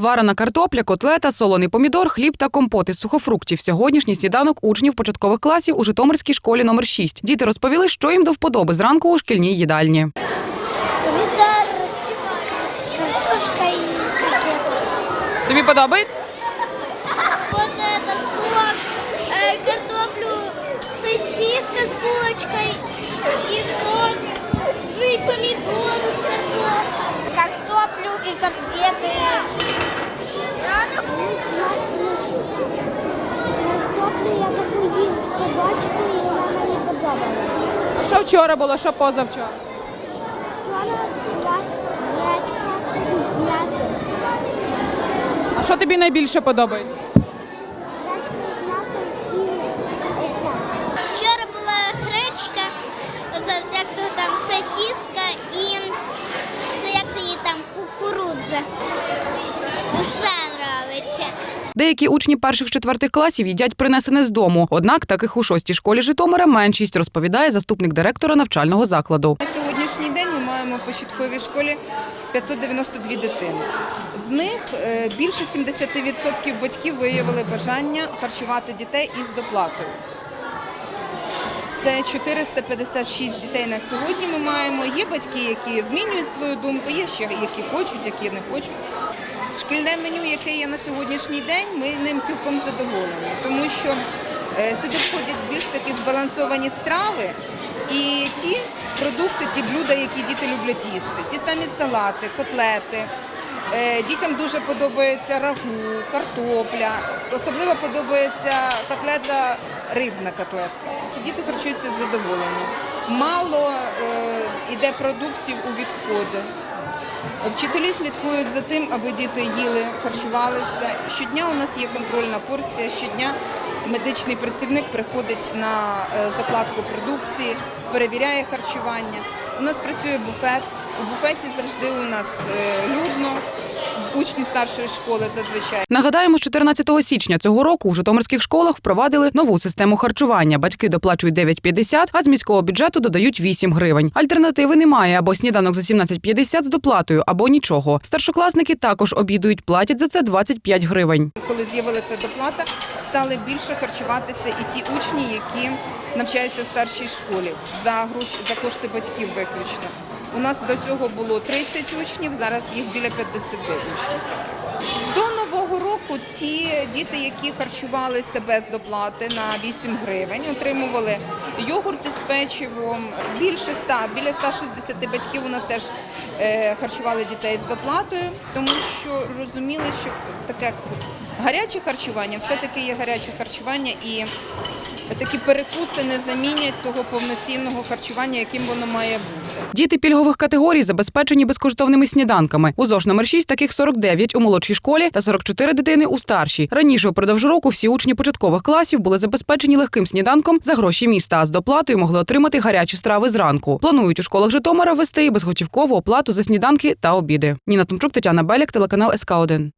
Варена картопля, котлета, солоний помідор, хліб та компот із сухофруктів. Сьогоднішній сніданок учнів початкових класів у Житомирській школі номер 6. Діти розповіли, що їм до вподоби зранку у шкільній їдальні. Помідор, картошка і котлета. Тобі подобається? Що вчора було, що позавчора? Вчора була гречка з м'ясом. А що тобі найбільше подобається? Гречка з м'ясом і оця. Вчора була гречка, оце, як це там сосиска і це як це її там кукурудза. Все. Деякі учні перших четвертих класів їдять принесене з дому. Однак таких у шостій школі Житомира меншість, розповідає заступник директора навчального закладу. На сьогоднішній день ми маємо в початковій школі 592 дитини. З них е, більше 70% батьків виявили бажання харчувати дітей із доплатою. Це 456 дітей на сьогодні. Ми маємо. Є батьки, які змінюють свою думку, є ще які хочуть, які не хочуть. Шкільне меню, яке є на сьогоднішній день, ми ним цілком задоволені, тому що е, сюди входять більш такі збалансовані страви і ті продукти, ті блюда, які діти люблять їсти. Ті самі салати, котлети. Е, Дітям дуже подобається рагу, картопля. Особливо подобається котлета, рибна котлетка. Діти харчуються з задоволенням. Мало е, йде продуктів у відходи. Вчителі слідкують за тим, аби діти їли, харчувалися. Щодня у нас є контрольна порція. Щодня медичний працівник приходить на е, закладку продукції, перевіряє харчування. У нас працює буфет. У буфеті завжди у нас е, людно. Учні старшої школи зазвичай. Нагадаємо, з 14 січня цього року у житомирських школах впровадили нову систему харчування. Батьки доплачують 9,50, а з міського бюджету додають 8 гривень. Альтернативи немає або сніданок за 17,50 з доплатою, або нічого. Старшокласники також обідують, платять за це 25 гривень. Коли з'явилася доплата, стали більше харчуватися і ті учні, які навчаються в старшій школі за гроші за кошти батьків виключно. У нас до цього було 30 учнів, зараз їх біля 50 учнів. Року ті діти, які харчувалися без доплати на 8 гривень, отримували йогурти з печивом. Більше 100, біля 160 батьків у нас теж е, харчували дітей з доплатою, тому що розуміли, що таке гаряче харчування все-таки є гаряче харчування і такі перекуси не замінять того повноцінного харчування, яким воно має бути. Діти пільгових категорій забезпечені безкоштовними сніданками. У ЗОЖ номер 6 таких 49 у молодшій школі та 44 дитини у старшій. Раніше упродовж року всі учні початкових класів були забезпечені легким сніданком за гроші міста, з доплатою могли отримати гарячі страви зранку. Планують у школах Житомира ввести і безготівкову оплату за сніданки та обіди. Ніна Томчук, Тетяна Беляк, телеканал СК 1